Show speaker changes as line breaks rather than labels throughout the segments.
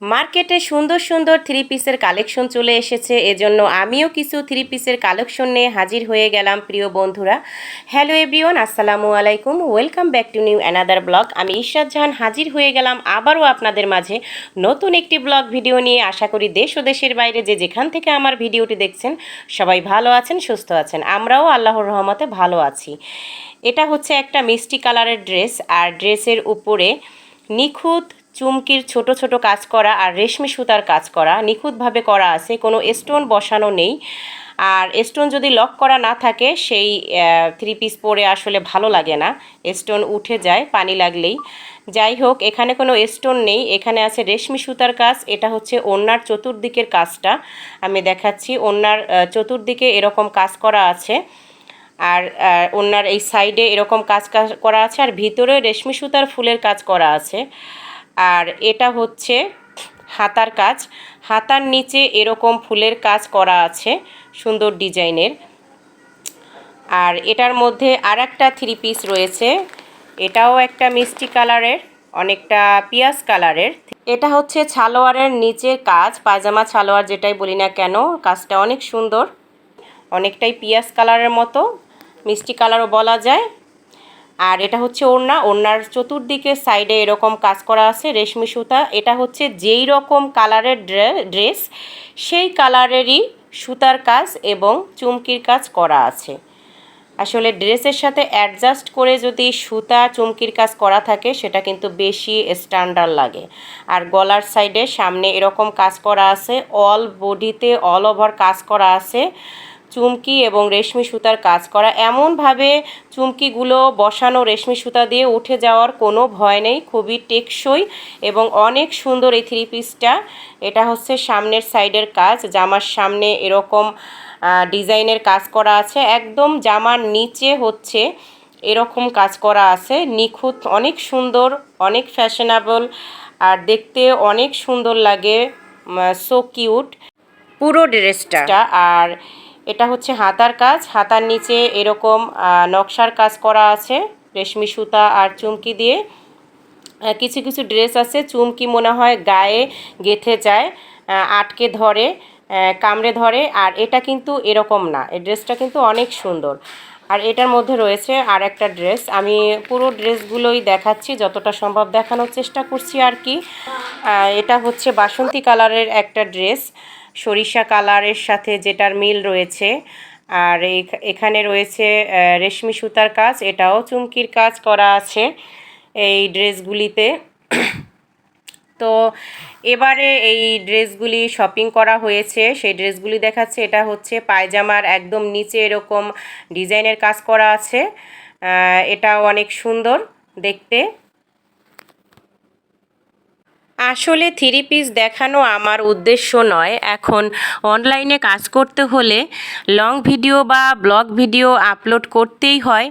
মার্কেটে সুন্দর সুন্দর থ্রি পিসের কালেকশন চলে এসেছে। এজন্য আমিও কিছু থ্রি পিসের কালেকশন নিয়ে হাজির হয়ে গেলাম, প্রিয় বন্ধুরা। হ্যালো এভরিওয়ান আসসালামু আলাইকুম। Welcome back to new another blog আমি ঈশ্বর জাহান হাজির হয়ে গেলাম আবারও আপনাদের মাঝে নতুন একটি ব্লগ ভিডিও নিয়ে। আশা করি দেশ ও দেশের বাইরে যে যেখান থেকে আমার ভিডিওটি দেখছেন, সবাই ভালো আছেন, সুস্থ আছেন। আমরাও আল্লাহর রহমতে ভালো আছি। এটা হচ্ছে একটা মিষ্টি কালারের ড্রেস আর ড্রেসের উপরে নিখুঁত চুমকির ছোট ছোট কাজ করা আর রেশমি সুতার কাজ করা নিখুঁতভাবে করা আছে, কোনো স্টোন বসানো নেই। আর স্টোন যদি লক করা না থাকে, সেই থ্রি পিস পরে আসলে ভালো লাগে না। স্টোন উঠে যায়, পানি লাগলেই। যাই হোক, এখানে কোনো স্টোন নেই, এখানে আছে রেশমি সুতার কাজ, এটা হচ্ছে ওনার চতুর্দিকের কাজটা। আমি দেখাচ্ছি ওনার চতুর্দিকে এরকম কাজ করা আছে। আর ওনার এই সাইডে এরকম কাজ করা আছে, আর ভিতরে রেশমি সুতার ফুলের কাজ করা আছে। আর এটা হচ্ছে হাতার কাজ। হাতার নিচে এরকম ফুলের কাজ করা আছে, সুন্দর ডিজাইনের। আর এটার মধ্যে আর একটা থ্রি পিস রয়েছে। এটাও একটা মিষ্টি কালারের, অনেকটা পিয়াজ কালারের। এটা হচ্ছে ছালোয়ারের নিচের কাজ, পায়জামা, ছালোয়ার যেটাই বলি না কেন, কাজটা অনেক সুন্দর। অনেকটাই পিয়াজ কালারের মতো। মিষ্টি কালারও বলা যায়। আর এটা হচ্ছে ওড়না। ওড়নার চতুর্দিকে সাইডে এরকম কাজ করা আছে, রেশমি সুতা। এটা হচ্ছে যেই রকম কালারের ড্রেস সেই কালারেরই সুতার কাজ এবং চুমকির কাজ করা আছে। আসলে ড্রেসের সাথে অ্যাডজাস্ট করে যদি সুতা, চুমকির কাজ করা থাকে, সেটা কিন্তু বেশি স্ট্যান্ডার্ড লাগে। আর গলার সাইডে সামনে এরকম কাজ করা আছে অল বডিতে অল ওভার কাজ করা আছে। চুমকি এবং রেশমি সুতার কাজ করা। এমনভাবে চুমকিগুলো বসানো রেশমি সুতা দিয়ে উঠে যাওয়ার কোনো ভয় নেই, খুবই টেকসই এবং অনেক সুন্দর এই থ্রি পিসটা এটা হচ্ছে সামনের সাইডের কাজ, জামার সামনে এরকম ডিজাইনের কাজ করা আছে। একদম জামার নিচে হচ্ছে এরকম কাজ করা আছে। নিখুঁত, অনেক সুন্দর, অনেক ফ্যাশনেবল আর দেখতে অনেক সুন্দর লাগে সো কিউট পুরো ড্রেসটা আর এটা হচ্ছে হাতার কাজ। হাতার নিচে এরকম নকশার কাজ করা আছে, রেশমি সুতা আর চুমকি দিয়ে। কিছু কিছু ড্রেস আছে, চুমকি মনে হয় গায়ে গেথে যায় আটকে ধরে কামড়ে ধরে, আর এটা কিন্তু এরকম না। এই ড্রেসটা কিন্তু অনেক সুন্দর। আর এটার মধ্যে রয়েছে আর একটা ড্রেস। আমি পুরো ড্রেসগুলোই দেখাচ্ছি, যতটা সম্ভব দেখানোর চেষ্টা করছি আর কি। এটা হচ্ছে বাসন্তী কালারের একটা ড্রেস। সরিষা কালারের সাথে যেটার মিল রয়েছে। আর এখানে রয়েছে রেশমি সুতার কাজ, এটাও চুমকির কাজ করা আছে এই ড্রেসগুলিতে। তো এবারে এই ড্রেসগুলি শপিং করা হয়েছে। সেই ড্রেসগুলি দেখাচ্ছে, এটা হচ্ছে পায়জামার একদম নিচে এরকম ডিজাইনের কাজ করা আছে। এটাও অনেক সুন্দর দেখতে। আসলে থ্রি পিস দেখানো আমার উদ্দেশ্য নয়। এখন অনলাইনে কাজ করতে হলে লং ভিডিও বা ব্লগ ভিডিও আপলোড করতেই হয়।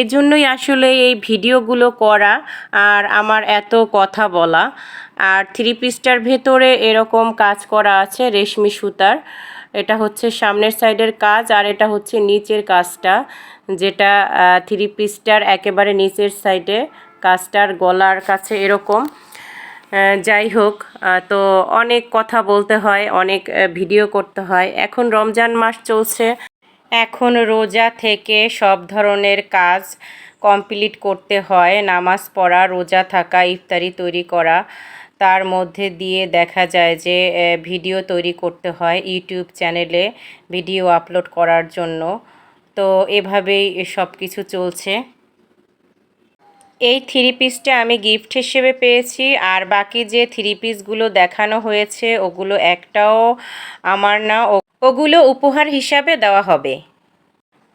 এজন্যই আসলে এই ভিডিওগুলো করা আর আমার এত কথা বলা। আর থ্রি পিসটার ভেতরে এরকম কাজ করা আছে, রেশমি সুতার। এটা হচ্ছে সামনের সাইডের কাজ আর এটা হচ্ছে নিচের কাজটা। যেটা থ্রি পিসটার একেবারে নিচের সাইডে কাজটার গলার কাছে এরকম। যাই হোক তো অনেক কথা বলতে হয়, অনেক ভিডিও করতে হয়। এখন রমজান মাস চলছে। এখন রোজা থেকে সব ধরনের কাজ কমপ্লিট করতে হয়। নামাজ পড়া, রোজা থাকা, ইফতারি তৈরি করা। তার মধ্যে দিয়ে দেখা যায় যে ভিডিও তৈরি করতে হয় ইউটিউব চ্যানেলে ভিডিও আপলোড করার জন্য। তো এভাবেই সব কিছু চলছে। এই থ্রি পিসটা আমি গিফট হিসেবে পেয়েছি। আর বাকি যে থ্রি পিসগুলো দেখানো হয়েছে, ওগুলো একটাও আমার না। ওগুলো উপহার হিসাবে দেওয়া হবে।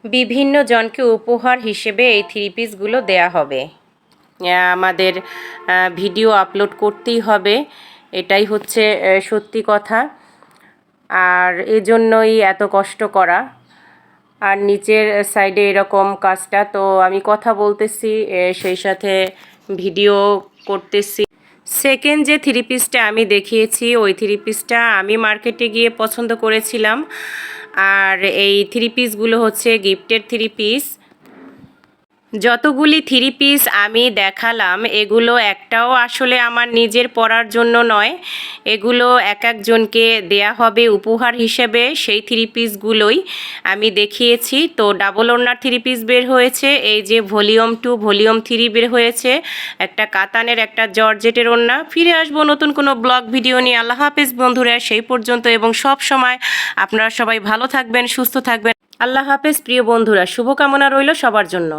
বিভিন্ন জনকে উপহার হিসেবে এই থ্রি পিসগুলো দেয়া হবে। আমাদের ভিডিও আপলোড করতেই হবে। এটাই হচ্ছে সত্যি কথা। আর এজন্যই এত কষ্ট করা। আর নিচের সাইডে এরকম কাজটা, তো আমি কথা বলতেছি সেই সাথে ভিডিও করতেছি। সেকেন্ড যে থ্রি পিসটা আমি দেখিয়েছি, ওই থ্রি পিসটা আমি মার্কেটে গিয়ে পছন্দ করেছিলাম। আর এই থ্রি পিসগুলো হচ্ছে গিফটের থ্রি পিস যতগুলি থ্রি পিস আমি দেখালাম, এগুলো একটাও আসলে আমার নিজের পরার জন্য নয়। এগুলো এক একজনকে দেয়া হবে উপহার হিসেবে। সেই থ্রি পিসগুলোই আমি দেখিয়েছি। তো ডাবল ওনার থ্রি পিস বের হয়েছে, এই যে ভলিউম টু, ভলিউম থ্রি বের হয়েছে, একটা কাতানের, একটা জর্জেটের ওন্না ফিরে আসব নতুন কোনো ব্লগ ভিডিও নিয়ে। আল্লাহ হাফেজ বন্ধুরা, সেই পর্যন্ত এবং সব সময় আপনারা সবাই ভালো থাকবেন, সুস্থ থাকবেন। আল্লাহ হাফেজ, প্রিয় বন্ধুরা, শুভকামনা রইল সবার জন্য।